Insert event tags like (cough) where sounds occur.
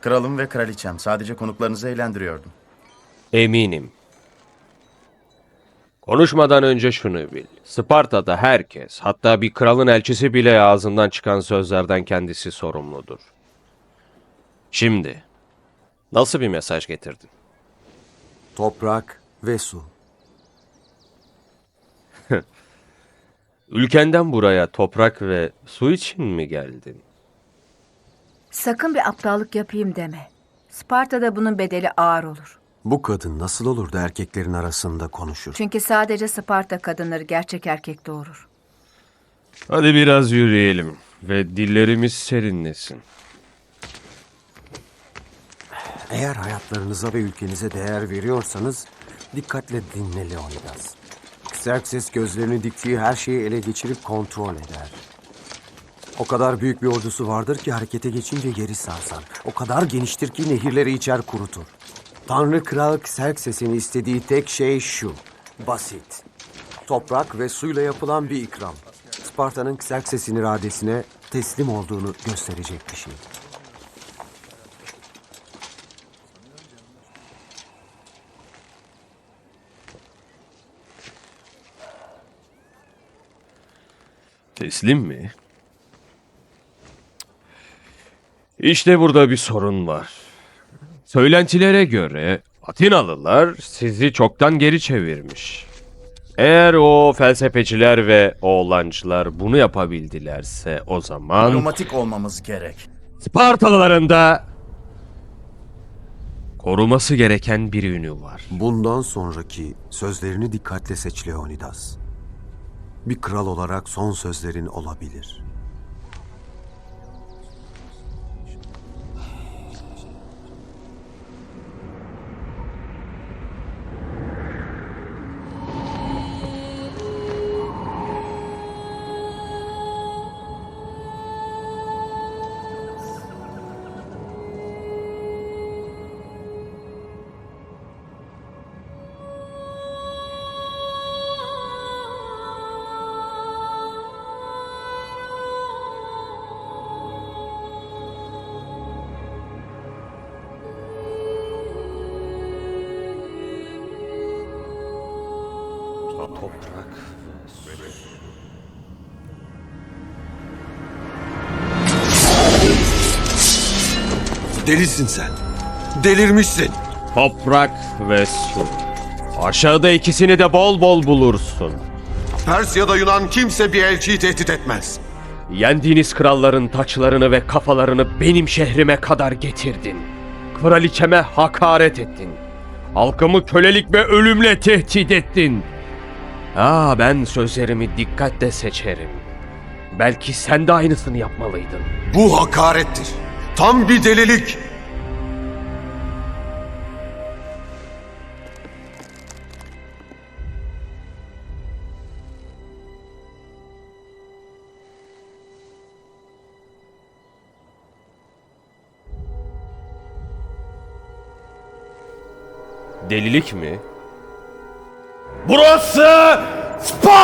Kralım ve kraliçem. Sadece konuklarınızı eğlendiriyordum. Eminim. Konuşmadan önce şunu bil. Sparta'da herkes, hatta bir kralın elçisi bile ağzından çıkan sözlerden kendisi sorumludur. Şimdi, nasıl bir mesaj getirdin? Toprak ve su. (laughs) Ülkenden buraya toprak ve su için mi geldin? Sakın bir aptallık yapayım deme. Sparta'da bunun bedeli ağır olur. Bu kadın nasıl olur da erkeklerin arasında konuşur? Çünkü sadece Sparta kadınları gerçek erkek doğurur. Hadi biraz yürüyelim ve dillerimiz serinlesin. Eğer hayatlarınıza ve ülkenize değer veriyorsanız dikkatle dinle Leonidas. Xerxes gözlerini diktiği her şeyi ele geçirip kontrol eder. O kadar büyük bir ordusu vardır ki harekete geçince yeri sarsar. O kadar geniştir ki nehirleri içer kurutur. Tanrı Kral Xerxes'in istediği tek şey şu. Basit. Toprak ve suyla yapılan bir ikram. Sparta'nın Xerxes'in iradesine teslim olduğunu gösterecek bir şey. Teslim mi? İşte burada bir sorun var. Söylentilere göre Atinalılar sizi çoktan geri çevirmiş. Eğer o felsefeciler ve oğlancılar bunu yapabildilerse o zaman Romantik olmamız gerek. Spartalıların da koruması gereken bir ünü var. Bundan sonraki sözlerini dikkatle seç Leonidas. Bir kral olarak son sözlerin olabilir. Toprak Delisin sen. Delirmişsin. Toprak ve su. Aşağıda ikisini de bol bol bulursun. Persya'da Yunan kimse bir elçiyi tehdit etmez. Yendiğiniz kralların taçlarını ve kafalarını benim şehrime kadar getirdin. Kraliçeme hakaret ettin. Halkımı kölelik ve ölümle tehdit ettin. Aa ben sözlerimi dikkatle seçerim. Belki sen de aynısını yapmalıydın. Bu hakarettir. Tam bir delilik. Delilik mi? Burası Sparta!